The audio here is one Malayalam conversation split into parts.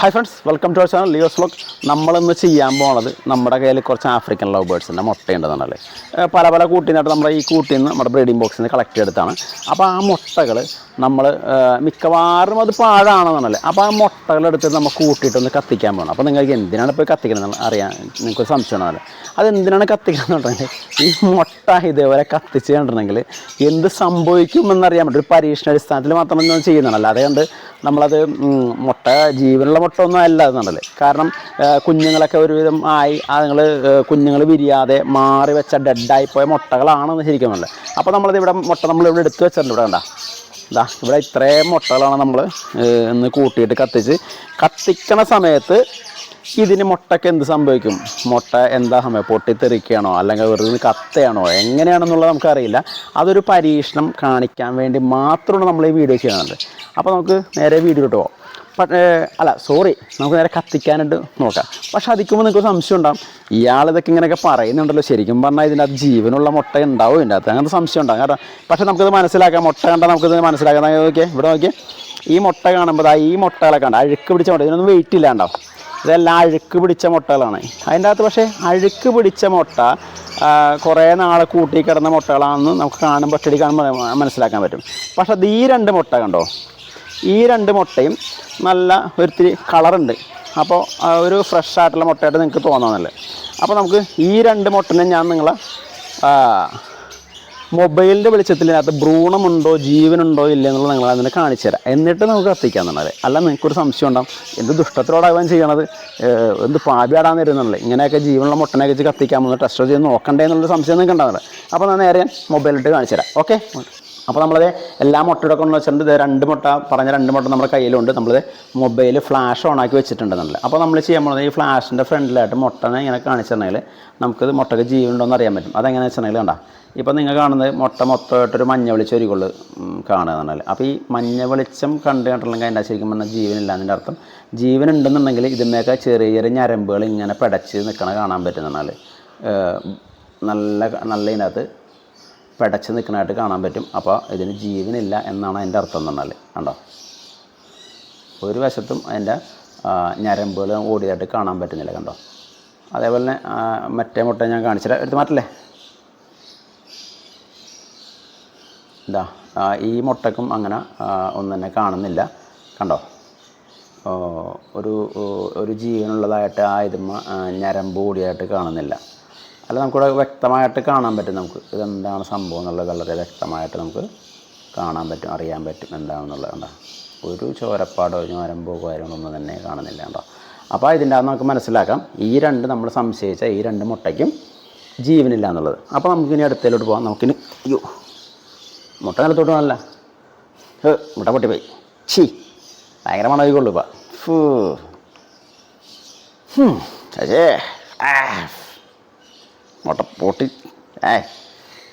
Hi friends welcome to our channel Leo's vlog നമ്മളിന്ന് ചെയ്യാൻ പോണത് നമ്മുടെ കയ്യിൽ കുറച്ച് ആഫ്രിക്കൻ ലവ് ബേഡ്സിന്റെ മുട്ടയുണ്ടെന്നാണല്ലേ ഏഹ് പല പല കൂട്ടിനായിട്ട് നമ്മുടെ ഈ കൂട്ടിൽ നിന്ന് നമ്മുടെ ബ്രീഡിംഗ് ബോക്സിൽ നിന്ന് കളക്ട് ചെയ്തെടുത്താണ്. അപ്പോൾ ആ മുട്ടകൾ നമ്മൾ മിക്കവാറും അത് പാഴാണെന്നുള്ളത് അപ്പോൾ ആ മുട്ടകളെടുത്ത് നമ്മൾ കൂട്ടിയിട്ടൊന്ന് കത്തിക്കാൻ പോകണം അപ്പോൾ നിങ്ങൾക്ക് എന്തിനാണ് ഇപ്പോൾ കത്തിക്കുന്നത് അറിയാൻ നിങ്ങൾക്ക് സംശയം അത് എന്തിനാണ് കത്തിക്കുന്നത് ഈ മുട്ട ഇതേപോലെ കത്തിച്ച് കണ്ടിട്ടുണ്ടെങ്കിൽ എന്ത് സംഭവിക്കുമെന്നറിയാൻ പറ്റും. ഒരു പരീക്ഷണ അടിസ്ഥാനത്തിൽ മാത്രം ചെയ്യുന്നതാണ് അല്ലാതെ കണ്ട് നമ്മളത് മുട്ട ജീവനുള്ള മുട്ട ഒന്നും അല്ല എന്നുള്ളത്. കാരണം കുഞ്ഞുങ്ങളൊക്കെ ഒരുവിധം ആയി അതുങ്ങൾ കുഞ്ഞുങ്ങൾ വിരിയാതെ മാറി വെച്ച ഡെഡായിപ്പോയ പോയ മുട്ടകളാണെന്ന് ശരിക്കും പറഞ്ഞത് അപ്പോൾ നമ്മളത് ഇവിടെ മുട്ട നമ്മളിവിടെ എടുത്ത് വെച്ചിട്ടുണ്ട് ഇവിടെ കണ്ട. ഇതാ ഇവിടെ ഇത്രയും മുട്ടകളാണ് നമ്മൾ ഇന്ന് കൂട്ടിയിട്ട് കത്തിച്ച്. കത്തിക്കണ സമയത്ത് ഇതിന് മുട്ടയ്ക്ക് എന്ത് സംഭവിക്കും? മുട്ട എന്താ സമയം? പൊട്ടിത്തെറിക്കുകയാണോ? അല്ലെങ്കിൽ വെറുതെ കത്തയാണോ? എങ്ങനെയാണെന്നുള്ളത് നമുക്കറിയില്ല. അതൊരു പരീക്ഷണം കാണിക്കാൻ വേണ്ടി മാത്രമാണ് നമ്മൾ ഈ വീഡിയോ ചെയ്യുന്നത്. അപ്പോൾ നമുക്ക് നേരെ വീഡിയോ പോകാം അല്ല സോറി നമുക്ക് നേരെ കത്തിക്കാനായിട്ട് നോക്കാം. പക്ഷെ അതിക്കുമ്പോൾ നിങ്ങൾക്ക് സംശയം ഉണ്ടാകും ഇയാൾ ഇതൊക്കെ ഇങ്ങനെയൊക്കെ പറയുന്നുണ്ടല്ലോ. ശരിക്കും പറഞ്ഞാൽ ഇതിന്റെ ജീവനുള്ള മുട്ട ഉണ്ടാവും. ഇതിന്റെ അകത്ത് അങ്ങനത്തെ സംശയം ഉണ്ടാകും കാരണം പക്ഷെ നമുക്കിത് മനസ്സിലാക്കാം. മുട്ട കണ്ടാൽ നമുക്കിത് മനസ്സിലാക്കാം. നോക്കിയേ ഇവിടെ നോക്കിയേ. ഈ മുട്ട കാണുമ്പോൾ ഈ മുട്ടകളെ കണ്ട? അഴുക്ക് പിടിച്ച മുട്ട. ഇതിനൊന്നും വെയിറ്റ് ഇല്ലാണ്ടാവും. ഇതെല്ലാം അഴുക്ക് പിടിച്ച മുട്ടകളാണ്. അതിന്റെ അകത്ത് പക്ഷേ അഴുക്ക് പിടിച്ച മുട്ട കുറേ നാൾ കൂട്ടി കിടന്ന മുട്ടകളാണെന്ന് നമുക്ക് കാണുമ്പോൾ ഒറ്റടി കാണുമ്പോൾ മനസ്സിലാക്കാൻ പറ്റും. പക്ഷേ അത് ഈ രണ്ട് മുട്ട കണ്ടോ? ഈ രണ്ട് മുട്ടയും നല്ല ഒരിത്തിരി കളറുണ്ട്. അപ്പോൾ ഒരു ഫ്രഷ് ആയിട്ടുള്ള മുട്ടയായിട്ട് നിങ്ങൾക്ക് തോന്നാമെന്നല്ലേ അപ്പോൾ നമുക്ക് ഈ രണ്ട് മുട്ടനെ ഞാൻ നിങ്ങളെ മൊബൈലിന്റെ വെളിച്ചത്തിൽ അതിനകത്ത് ഭ്രൂണമുണ്ടോ ജീവനുണ്ടോ ഇല്ല എന്നുള്ളത് നിങ്ങൾ അതിനെ കാണിച്ചു തരാം. എന്നിട്ട് നമുക്ക് കത്തിക്കാമെന്നുള്ളത് അല്ല നിങ്ങൾക്കൊരു സംശയം ഉണ്ടാവും എന്ത് ദുഷ്ടത്തോടാവാൻ ചെയ്യണത്? എന്ത് പാപിയാടാൻ തരുന്നുള്ളത് ഇങ്ങനെയൊക്കെ ജീവനുള്ള മുട്ടനെ വെച്ച് കത്തിക്കാമെന്ന് ടെസ്റ്റ് ചെയ്ത് നോക്കണ്ടേ എന്നുള്ളൊരു സംശയം നിങ്ങൾക്ക് ഉണ്ടാവുന്നത് അപ്പോൾ ഞാൻ നേരെ മൊബൈലിട്ട് കാണിച്ചു തരാം. ഓക്കെ? അപ്പോൾ നമ്മളത് എല്ലാ മുട്ടയുടെ കൊണ്ട് വെച്ചിട്ടുണ്ട്. രണ്ട് മുട്ട പറഞ്ഞ രണ്ട് മുട്ട നമ്മുടെ കയ്യിലുണ്ട്. നമ്മൾ മൊബൈൽ ഫ്ലാഷ് ഓൺ ആക്കി വെച്ചിട്ടുണ്ടെന്നുള്ളത് അപ്പോൾ നമ്മൾ ചെയ്യാൻ പോകുന്നത് ഈ ഫ്ലാഷിന്റെ ഫ്രണ്ടിലായിട്ട് മുട്ടനെ ഇങ്ങനെ കാണിച്ചിട്ടുണ്ടെങ്കിൽ നമുക്കിത് മുട്ടക്ക് ജീവനുണ്ടോ എന്ന് അറിയാൻ പറ്റും. അതെങ്ങനെയാണെന്ന് വെച്ചിട്ടുണ്ടെങ്കിൽ കണ്ടാ. ഇപ്പോൾ നിങ്ങൾ കാണുന്നത് മുട്ട മൊത്തമായിട്ടൊരു മഞ്ഞ വെളിച്ചം ഒരു കൊള്ളു കാണുകയെന്നുള്ളത് അപ്പോൾ ഈ മഞ്ഞ വെളിച്ചം കണ്ട് കണ്ടിട്ടുണ്ടെങ്കിൽ അതിന്റെ ശരിക്കും പറഞ്ഞാൽ ജീവനില്ല അതിന്റെ അർത്ഥം. ജീവൻ ഉണ്ടെന്നുണ്ടെങ്കിൽ ഇതിന്മേക്കെ ചെറിയ ചെറിയ ഞരമ്പുകൾ ഇങ്ങനെ പടച്ച് നിൽക്കണ കാണാൻ പറ്റുന്നതാണ് നല്ല നല്ല ഇതിനകത്ത് പിടച്ച് നിൽക്കുന്നതായിട്ട് കാണാൻ പറ്റും. അപ്പോൾ ഇതിന് ജീവനില്ല എന്നാണ് അതിന്റെ അർത്ഥം എന്ന് പറഞ്ഞാൽ കണ്ടോ? ഒരു വശത്തും അതിന്റെ ഞരമ്പുകൾ ഓടിയതായിട്ട് കാണാൻ പറ്റുന്നില്ല. കണ്ടോ? അതേപോലെ തന്നെ മറ്റേ മുട്ട ഞാൻ കാണിച്ചിട്ട് എടുത്ത് മാറ്റല്ലേ? എന്താ ഈ മുട്ടക്കും അങ്ങനെ ഒന്നും തന്നെ കാണുന്നില്ല. കണ്ടോ? ഒരു ഒരു ജീവനുള്ളതായിട്ട് ആ ഇതുമ്മ ഞരമ്പ് കൂടിയായിട്ട് കാണുന്നില്ല. അല്ല നമുക്കിവിടെ വ്യക്തമായിട്ട് കാണാൻ പറ്റും നമുക്ക് ഇതെന്താണ് സംഭവം എന്നുള്ളത് വളരെ വ്യക്തമായിട്ട് നമുക്ക് കാണാൻ പറ്റും അറിയാൻ പറ്റും എന്താണെന്നുള്ളത് കണ്ടോ. ഒരു ചോരപ്പാടോ ഞരമ്പോ കാര്യങ്ങളൊന്നും തന്നെ കാണുന്നില്ല കേട്ടോ അപ്പോൾ ഇതിന്റെ അകത്ത് നമുക്ക് മനസ്സിലാക്കാം ഈ രണ്ട് നമ്മൾ സംശയിച്ച ഈ രണ്ട് മുട്ടയ്ക്കും ജീവനില്ല എന്നുള്ളത്. അപ്പോൾ നമുക്കിനി അടുത്തേലോട്ട് പോകാം നമുക്കിനി അയ്യോ മുട്ട നിലത്തോട്ട് വേണമല്ല ഹേ മുട്ട പൊട്ടിപ്പോയി. ഷീ ഭയങ്കര മണവിക്കുള്ളൂ ഇപ്പം. ഫൂ. ഹും, ആ മുട്ട പൊട്ടി. ഏ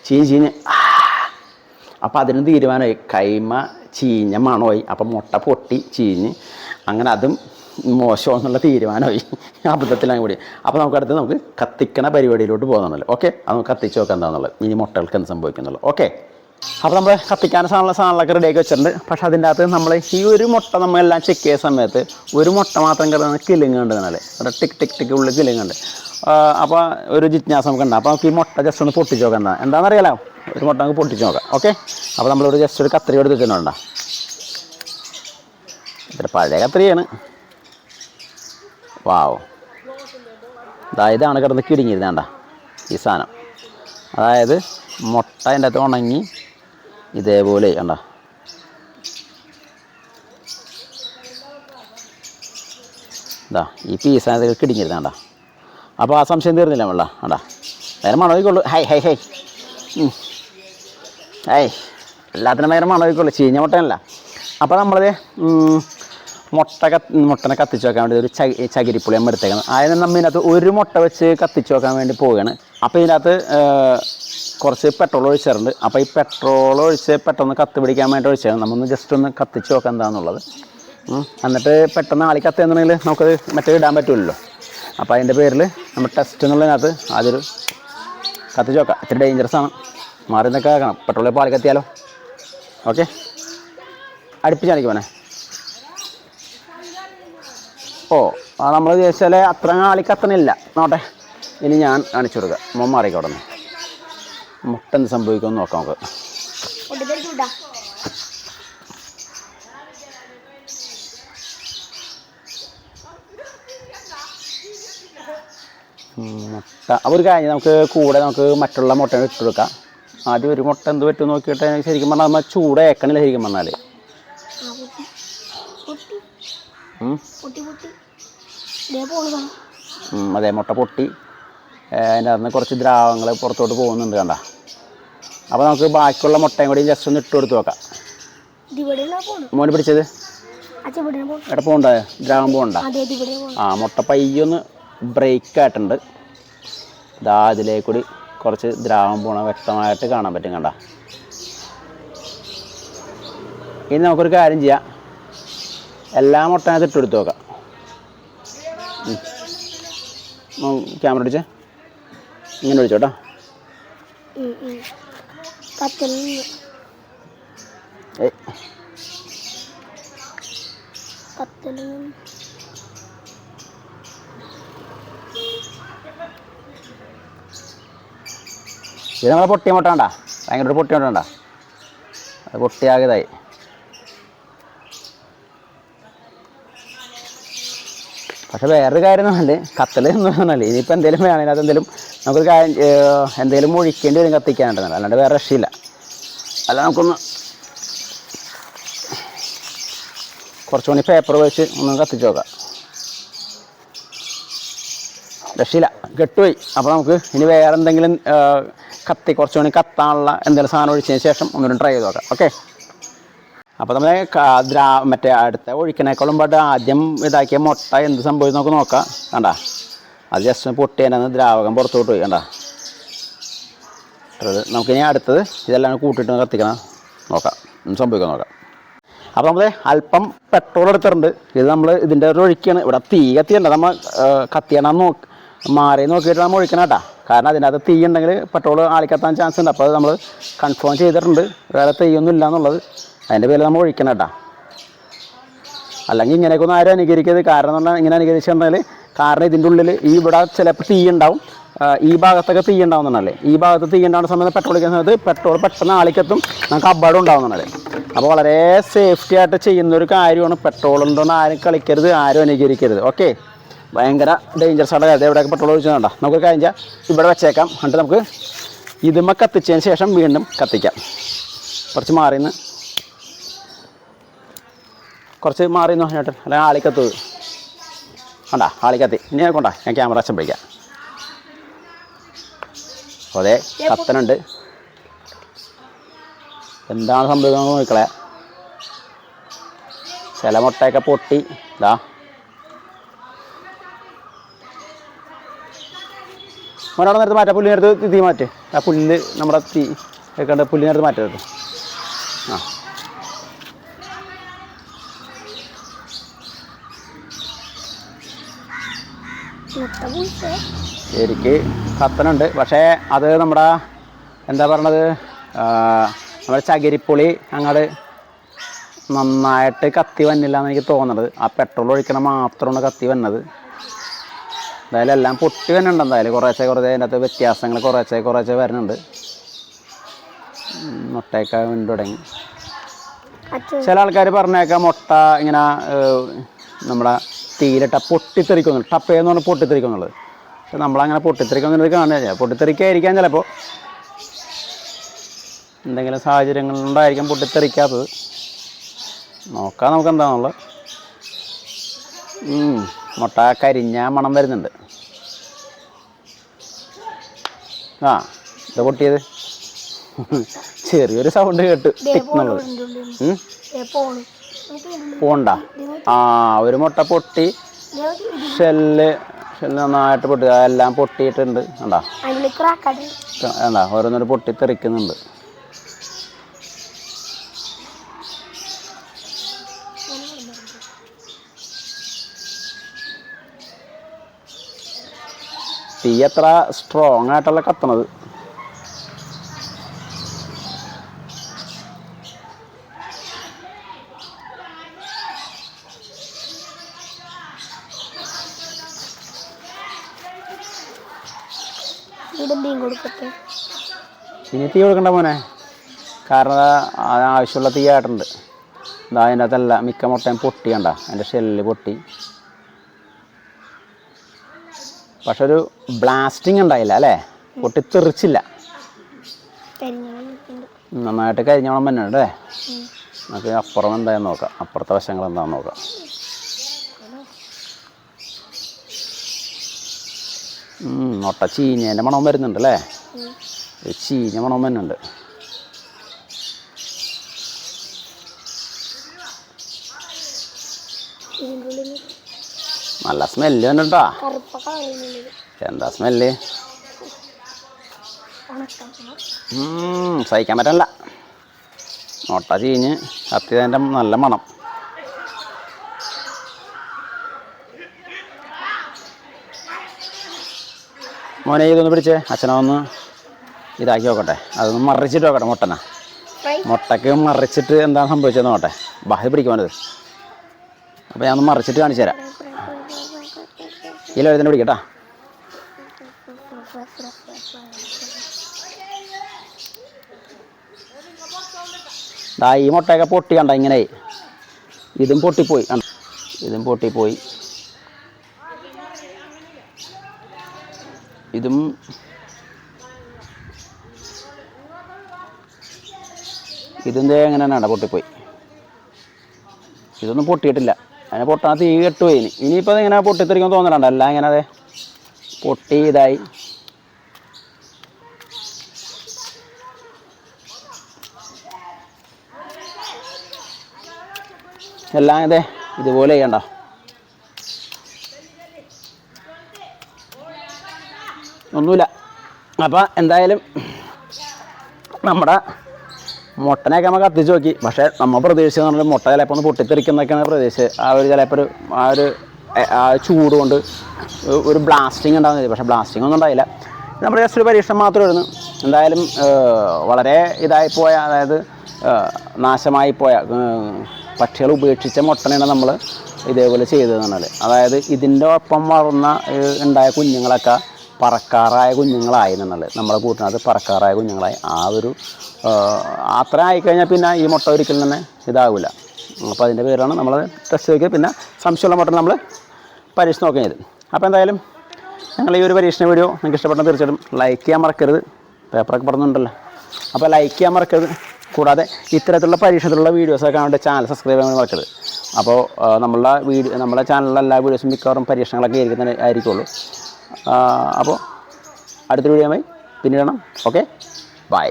ചീഞ്ഞ് ചീഞ്ഞ് അപ്പം അതിന് തീരുമാനമായി. കൈമ ചീഞ്ഞ മണമായി. അപ്പം മുട്ട പൊട്ടി ചീഞ്ഞ്. അങ്ങനെ അതും മോശം എന്നുള്ള തീരുമാനമായി. അബദ്ധത്തിലാണ് കൂടി. അപ്പോൾ നമുക്ക് അടുത്ത് നമുക്ക് കത്തിക്കണ പരിപാടിയിലോട്ട് പോകുന്നുള്ളൂ ഓക്കെ? അത് നമുക്ക് കത്തിച്ച് നോക്കാം എന്താണെന്നുള്ളത് ഇനി മുട്ടകൾക്ക് എന്ത് സംഭവിക്കുന്നുള്ളൂ ഓക്കെ? അപ്പോൾ നമ്മൾ കത്തിക്കാൻ സാധനമുള്ള സാധനങ്ങളൊക്കെ റെഡിയാക്കി വെച്ചിട്ടുണ്ട്. പക്ഷേ അതിന്റെ അകത്ത് നമ്മൾ ഈ ഒരു മുട്ട നമ്മളെല്ലാം ചെക്ക് ചെയ്യുന്ന സമയത്ത് ഒരു മുട്ട മാത്രം കിടന്ന് കിലുങ്ങുണ്ട് എന്നാലേ. ടിക് ടിക് ടിക്ക് ഉള്ളിൽ കിലുങ്ങുണ്ട് അപ്പോൾ ഒരു ജിജ്ഞാസ നമുക്ക് ഉണ്ടാകും അപ്പോൾ നമുക്ക് ഈ മുട്ട ജസ്റ്റ് ഒന്ന് പൊട്ടിച്ച് നോക്കാം എന്താ എന്താണെന്നറിയാലോ? ഒരു മുട്ട നമുക്ക് പൊട്ടിച്ച് നോക്കാം. ഓക്കെ അപ്പോൾ ഒരു ജസ്റ്റ് ഒരു കത്രിക എടുത്ത് വെച്ചിട്ടുണ്ടോ ഇത്ര പഴയ കത്രിയാണ് വാവ് ഇതാണ് കിടന്ന് കിടുങ്ങിയിരുന്നേണ്ട ഈ സാധനം. അതായത് മുട്ട അതിന്റെ അകത്ത് ഉണങ്ങി ഇതേപോലെ കണ്ട? ഇതാ ഈ അതിനകത്ത് കിടുങ്ങിയിരുന്നേണ്ട അപ്പോൾ ആ സംശയം തീർന്നില്ല വെള്ള. അടാ നേരം മണവിക്കുള്ളൂ. ഹൈ ഹൈ ഹൈ. ഹൈ. എല്ലാത്തിനും നേരം മണവിക്കുള്ളൂ. ചീഞ്ഞ മുട്ടയല്ല. അപ്പോൾ നമ്മളത് മുട്ട കത്ത് മുട്ടനെ കത്തിച്ച് വെക്കാൻ വേണ്ടി ഒരു ചകി ചകിരിപ്പുളി നമ്മൾ എടുത്തേക്കുന്നത്. അതായത് നമ്മൾ ഇതിനകത്ത് ഒരു മുട്ട വെച്ച് കത്തിച്ച് വെക്കാൻ വേണ്ടി പോവുകയാണ്. അപ്പോൾ ഇതിനകത്ത് കുറച്ച് പെട്രോൾ ഒഴിച്ചിട്ടുണ്ട്. അപ്പോൾ ഈ പെട്രോൾ ഒഴിച്ച് പെട്ടെന്ന് കത്ത് പിടിക്കാൻ വേണ്ടി ഒഴിച്ചാൽ നമ്മൊന്ന് ജസ്റ്റ് ഒന്ന് കത്തിച്ച് നോക്കാം എന്താണെന്നുള്ളത് എന്നിട്ട് പെട്ടെന്ന് ആളി കത്തുന്നുണ്ടെങ്കിൽ നമുക്കത് മറ്റേ ഇടാൻ പറ്റുമല്ലോ അപ്പോൾ അതിന്റെ പേരിൽ നമ്മൾ ടെസ്റ്റ് എന്നുള്ളതിനകത്ത് അതൊരു കത്തിച്ച് നോക്കാം ഇത്തിരി ഡേഞ്ചറസ് ആണ്. മാറി നിന്നൊക്കെ ആക്കണം പെട്രോളിൽ പാൽ കത്തിയാലോ? ഓക്കെ അടുപ്പിച്ചാണിക്കും മോനെ ഓ നമ്മൾ ചോദിച്ചാൽ അത്ര ആളി കത്തണില്ല. നോട്ടെ. ഇനി ഞാൻ കാണിച്ചു കൊടുക്കുക മോൻ മാറിക്കോടെ മുട്ട എന്ത് സംഭവിക്കുമെന്ന് നോക്കാം നമുക്ക്. മുട്ട അപ്പോൾ ഒരു കാര്യം നമുക്ക് കൂടെ നമുക്ക് മറ്റുള്ള മുട്ട ഇട്ട് കൊടുക്കാം. ആദ്യം ഒരു മുട്ട എന്ത് പറ്റും നോക്കിയിട്ട് ശരിക്കും പറഞ്ഞാൽ നമ്മൾ ചൂട് ഏക്കണില്ല ശരിക്കും പറഞ്ഞാൽ അതെ മുട്ട പൊട്ടി. അതിന്റെ അകത്ത് കുറച്ച് ദ്രാവങ്ങൾ പുറത്തോട്ട് പോകുന്നുണ്ട് കണ്ട. അപ്പോൾ നമുക്ക് ബാക്കിയുള്ള മുട്ടയും കൂടി ജസ്റ്റ് ഒന്ന് ഇട്ട് കൊടുത്ത് നോക്കാം. മോന് പിടിച്ചത്? അച്ഛൻ ഇവിടെ ദ്രാവം പോകണ്ട ആ മുട്ട പയ്യൊന്ന് ബ്രേക്ക് ആയിട്ടുണ്ട്. ഇതാ അതിലേക്ക് കൂടി കുറച്ച് ദ്രാവം പോണ വ്യക്തമായിട്ട് കാണാൻ പറ്റും കണ്ട. ഇനി നമുക്കൊരു കാര്യം ചെയ്യാം. എല്ലാ മുട്ടനകത്ത് ഇട്ട് കൊടുത്ത് നോക്കാം. ക്യാമറ അടിച്ച ഇങ്ങനെ ഒഴിച്ചോട്ടോ കത്തലിൽ നിന്ന് ഏയ് കത്തലിൽ നിന്ന് ഇത് നമ്മളെ പൊട്ടിയ മുട്ട ഭയങ്കര ഒരു പൊട്ടിയ മുട്ട അത് പൊട്ടിയാകതായി. പക്ഷെ വേറൊരു കാര്യം എന്ന് പറഞ്ഞാൽ കത്തൽ എന്ന് പറഞ്ഞാൽ ഇനിയിപ്പോൾ എന്തെങ്കിലും വേണമെങ്കിൽ അതെന്തെങ്കിലും നമുക്കൊരു കാര്യം എന്തെങ്കിലും ഒഴിക്കേണ്ടി വരും കത്തിക്കാനുണ്ടെന്നല്ല അല്ലാണ്ട് വേറെ രക്ഷയില്ല. അല്ല നമുക്കൊന്ന് കുറച്ച് മണി പേപ്പർ വെച്ച് ഒന്ന് കത്തിച്ച് നോക്കാം. രക്ഷയില്ല. കെട്ടുപോയി. അപ്പോൾ നമുക്ക് ഇനി വേറെ എന്തെങ്കിലും കത്തി കുറച്ച് മണി കത്താനുള്ള എന്തെങ്കിലും സാധനം ഒഴിച്ചതിന് ശേഷം ഒന്നുകൂടി ട്രൈ ചെയ്ത് നോക്കാം. ഓക്കെ അപ്പോൾ നമ്മൾ ദ്രാ മറ്റേ അടുത്ത ഒഴിക്കണേക്കാളും പാട്ട് ആദ്യം ഇതാക്കിയ മുട്ട എന്ത് സംഭവിച്ചു നമുക്ക് നോക്കാം. കണ്ട? അത് ജസ്റ്റ് പൊട്ടിയതിനകത്ത് ദ്രാവകം പുറത്തോട്ട് പോയി കണ്ട? നമുക്കിനി അടുത്തത് ഇതെല്ലാം കൂട്ടിയിട്ട് കത്തിക്കണം. നോക്കാം. എന്ത് സംഭവിക്കാൻ നോക്കാം. അപ്പോൾ നമ്മൾ അല്പം പെട്രോൾ എടുത്തിട്ടുണ്ട്. ഇത് നമ്മൾ ഇതിന്റെ ഒരു ഒഴിക്കുകയാണ് ഇവിടെ തീ കത്തിയല്ല നമ്മൾ കത്തിയണം നോക്ക് മാറി നോക്കിയിട്ട് നമ്മൾ ഒഴിക്കണം കേട്ടോ. കാരണം അതിനകത്ത് തീ ഉണ്ടെങ്കിൽ പെട്രോൾ ആളിക്കത്താൻ ചാൻസ് ഉണ്ട്. അപ്പോൾ അത് നമ്മൾ കൺഫേം ചെയ്തിട്ടുണ്ട്. വേറെ തീയൊന്നും ഇല്ല എന്നുള്ളത്. അതിന്റെ പേരിൽ നമ്മൾ ഒഴിക്കണം കേട്ടോ. അല്ലെങ്കിൽ ഇങ്ങനെയൊക്കെ ഒന്നും ആരും അനുകരിക്കരുത്. കാരണം എന്ന് പറഞ്ഞാൽ ഇങ്ങനെ അനുകരിച്ചിട്ടുണ്ടെങ്കിൽ കാരണം ഇതിന്റെ ഉള്ളിൽ ഈ ഇവിടെ ചിലപ്പോൾ തീ ഉണ്ടാവും. ഈ ഭാഗത്തൊക്കെ തീ ഉണ്ടാവുന്നതല്ലേ ഈ ഭാഗത്ത് തീ ഉണ്ടാവുന്ന സമയത്ത് പെട്രോൾ ഒഴിക്കുന്ന സമയത്ത് പെട്രോൾ പെട്ടെന്ന് ആളിക്കെത്തും. നമുക്ക് അപകടം ഉണ്ടാവുന്നതല്ലേ അപ്പോൾ വളരെ സേഫ്റ്റി ആയിട്ട് ചെയ്യുന്നൊരു കാര്യമാണ് പെട്രോൾ ഉണ്ടോന്ന് ആരും കളിക്കരുത്. ആരും അനുകരിക്കരുത്. ഓക്കെ ഭയങ്കര ഡേഞ്ചറസ് ആണ് കാര്യം എവിടെയൊക്കെ പെട്രോൾ ഒഴിച്ചു വേണ്ട നമുക്ക് കഴിഞ്ഞ ഇവിടെ വെച്ചേക്കാം. എന്നിട്ട് നമുക്ക് ഇതുമ്മ കത്തിച്ചതിന് ശേഷം വീണ്ടും കത്തിക്കാം. കുറച്ച് മാറി നിന്ന് കുറച്ച് മാറി നിന്ന് ചേട്ടൻ അല്ലെങ്കിൽ ആളിക്കത്ത് വേണ്ട ആളിക്കത്തി. ഇനി കൊണ്ടാ? ഞാൻ ക്യാമറ അച്ഛൻ അതെ കത്തനുണ്ട്. എന്താണ് സംഭവിക്കുന്നത് നോക്കളെ ചില മുട്ടയൊക്കെ പൊട്ടി. ഇതാ ഒരാളെ നേരത്തെ മാറ്റാം പുല്ലിനടുത്ത് തീ മാറ്റേ. ആ പുല്ല് നമ്മുടെ തീ വെക്കേണ്ട പുല്ലിനടുത്ത് മാറ്റരുത് ആ. ശരിക്ക് കത്തനുണ്ട് പക്ഷേ അത് നമ്മുടെ എന്താ പറയണത്? നമ്മുടെ ചകിരിപ്പൊളി അങ്ങോട്ട് നന്നായിട്ട് കത്തി വന്നില്ല എന്ന് എനിക്ക് തോന്നുന്നത് ആ പെട്രോൾ ഒഴിക്കണ മാത്രമാണ് കത്തി വന്നത്. എന്തായാലും എല്ലാം പൊട്ടി വന്നുണ്ട് എന്തായാലും കുറേശ്ശെ കുറേ അതിന്റെ അകത്ത് വ്യത്യാസങ്ങൾ കുറേശ്ശെ കുറേശ്ശെ വരുന്നുണ്ട്. മുട്ടയൊക്കെ വീണ്ടും തുടങ്ങി. ചില ആൾക്കാർ പറഞ്ഞേക്കാം മുട്ട ഇങ്ങനെ നമ്മുടെ തീയിലിട്ട പൊട്ടിത്തെറിക്കുന്നുള്ളു ടപ്പേന്ന് പറഞ്ഞാൽ പൊട്ടിത്തെറിക്കുന്നുള്ളത്. പക്ഷെ നമ്മളങ്ങനെ പൊട്ടിത്തെറിക്കുന്നത് കാണുക പൊട്ടിത്തെറിക്കായിരിക്കാം ചിലപ്പോൾ എന്തെങ്കിലും സാഹചര്യങ്ങളുണ്ടായിരിക്കും പൊട്ടിത്തെറിക്കാത്തത്. നോക്കാം നമുക്ക് എന്താണെന്നുള്ളത് ഉം, മുട്ട കരിഞ്ഞ മണം വരുന്നുണ്ട്. ആ ഇത് പൊട്ടിയത്? ചെറിയൊരു സൗണ്ട് കേട്ട് ദേ ടിക്ക് പോണു എന്നുള്ളത് ഇതിന്റെ ഉള്ളിൽ നിന്ന്. ഉം? ദേ പോണു നമുക്ക് ഇതിന്റെ പോണ്ട? ആ ഒരു മുട്ട പൊട്ടി. ഷെല്ല് ഷെല്ല് നന്നായിട്ട് പൊട്ടി. എല്ലാം പൊട്ടിയിട്ടുണ്ട്. എന്താ എന്താ ഓരോന്നൊരു പൊട്ടി തെറിക്കുന്നുണ്ട് തീ അത്ര സ്ട്രോങ് ആയിട്ടല്ല കത്തണത് ഇനി തീ കൊടുക്കണ്ട മോനെ. കാരണം ആവശ്യമുള്ള തീ ആയിട്ടുണ്ട്. അതിന്റെ അകത്തല്ല മിക്ക മുട്ടയും പൊട്ടിയണ്ട. അതിന്റെ ഷെല്ല് പൊട്ടി. പക്ഷെ ഒരു ബ്ലാസ്റ്റിംഗ് ഉണ്ടായില്ല അല്ലേ? പൊട്ടിത്തെറിച്ചില്ല. നന്നായിട്ട് കരിഞ്ഞോളം തന്നെ അല്ലേ? നമുക്ക് അപ്പുറം എന്തായെന്ന് നോക്കാം. അപ്പുറത്തെ വശങ്ങൾ എന്താണെന്ന് നോക്കാം. മുട്ട ചീഞ്ഞേന്റെ മണം വരുന്നുണ്ട് അല്ലേ? ചീഞ്ഞ മണം വരുന്നുണ്ട്. ഇതിന്റെ ഉള്ളിൽ നല്ല സ്മെല്ല് കളയുന്നുള്ളത് എന്താ സ്മെല്ല്? സഹിക്കാൻ പറ്റില്ല മുട്ട ചീഞ്ഞ് കത്തിയതിന്റെ നല്ല മണം. മോനെ ഇതൊന്ന് പിടിച്ചേ. അച്ഛനെ ഒന്ന് ഇതാക്കി നോക്കട്ടെ. അതൊന്ന് മറിച്ചിട്ട് നോക്കട്ടെ മുട്ടന. ഫ്രൈ. മുട്ടക്ക് മറിച്ചിട്ട് എന്താണ് സംഭവിച്ചതെന്ന് നോക്കട്ടെ. ബാഹ്യ പിടിക്കുവാനത് അപ്പോൾ ഞാൻ ഒന്ന് മറിച്ചിട്ട് കാണിച്ചു തരാം. ഈ എഴുതിനെ പിടിക്കട്ടാ. ദാ ഈ മുട്ടയൊക്കെ പൊട്ടി കണ്ട ഇങ്ങനെ? ഇതും പൊട്ടിപ്പോയി. ഇതും പൊട്ടിപ്പോയി. ഇതും ഇതിന്റെ എങ്ങനെയാണ് പൊട്ടിപ്പോയി. ഇതൊന്നും പൊട്ടിയിട്ടില്ല. അതിനെ പൊട്ടാൻ തീ കെട്ടുപോയി ഇനി. ഇനിയിപ്പോൾ ഇങ്ങനെ പൊട്ടിത്തെറിക്കാൻ തോന്നലുണ്ട്? അല്ല ഇങ്ങനെ അതെ പൊട്ടി ഇതായി. എല്ലാം ഇതേ ഇതുപോലെ ചെയ്യണ്ട. ഒന്നുമില്ല. അപ്പം എന്തായാലും നമ്മുടെ മുട്ടനെയൊക്കെ നമ്മൾ കത്തിച്ച് നോക്കി. പക്ഷേ നമ്മൾ പ്രതീക്ഷിച്ചെന്ന് പറഞ്ഞാൽ മുട്ട ചിലപ്പോൾ ഒന്ന് പൊട്ടിത്തെറിക്കുന്നൊക്കെയാണ് പ്രതീക്ഷിച്ചത്. ആ ഒരു ചിലപ്പോൾ ഒരു ആ ഒരു ആ ചൂട് കൊണ്ട് ഒരു ബ്ലാസ്റ്റിംഗ് ഉണ്ടാകുന്നില്ല പക്ഷേ ബ്ലാസ്റ്റിംഗ് ഒന്നും ഉണ്ടായില്ല. നമ്മുടെ ജസ്റ്റ് ഒരു പരീക്ഷണം മാത്രമായിരുന്നു എന്തായാലും വളരെ ഇതായിപ്പോയ അതായത് നാശമായിപ്പോയ പക്ഷികൾ ഉപേക്ഷിച്ച മുട്ടനെയാണ് നമ്മൾ ഇതേപോലെ ചെയ്തതെന്നാണ് അതായത് ഇതിന്റെ ഒപ്പം വളർന്ന ഉണ്ടായ കുഞ്ഞുങ്ങളൊക്കെ പറക്കാറായ കുഞ്ഞുങ്ങളായി എന്നുള്ളത്. നമ്മളെ കൂട്ടിനകത്ത് പറക്കാറായ കുഞ്ഞുങ്ങളായി. ആ ഒരു അത്ര ആയിക്കഴിഞ്ഞാൽ പിന്നെ ഈ മുട്ട ഒരിക്കലും തന്നെ ഇതാവില്ല അപ്പോൾ അതിന്റെ പേരാണ് നമ്മൾ ടെസ്റ്റ് നോക്കിയത് പിന്നെ സംശയമുള്ള മുട്ട നമ്മൾ പരീക്ഷ നോക്കിയത്. അപ്പോൾ എന്തായാലും ഞങ്ങൾ ഈ ഒരു പരീക്ഷണ വീഡിയോ നിങ്ങൾക്ക് ഇഷ്ടപ്പെട്ടെന്ന് തീർച്ചയായിട്ടും ലൈക്ക് ചെയ്യാൻ മറക്കരുത്. പേപ്പറൊക്കെ പറഞ്ഞിട്ടുണ്ടല്ലോ അപ്പോൾ ലൈക്ക് ചെയ്യാൻ മറക്കരുത്. കൂടാതെ ഇത്തരത്തിലുള്ള പരീക്ഷണത്തിലുള്ള വീഡിയോസൊക്കെ കാണാൻ ചാനൽ സബ്സ്ക്രൈബ് ചെയ്യാൻ മറക്കരുത്. അപ്പോൾ നമ്മളുടെ വീഡിയോ നമ്മുടെ ചാനലിലെ എല്ലാ വീഡിയോസും മിക്കവാറും പരീക്ഷണങ്ങളൊക്കെ ആയിരിക്കുന്നതായിരിക്കുള്ളൂ ആയിരിക്കുള്ളൂ. അപ്പോൾ അടുത്തൊരു വീഡിയോയുമായി പിന്നീട് കാണാം ഓക്കെ? ബൈ.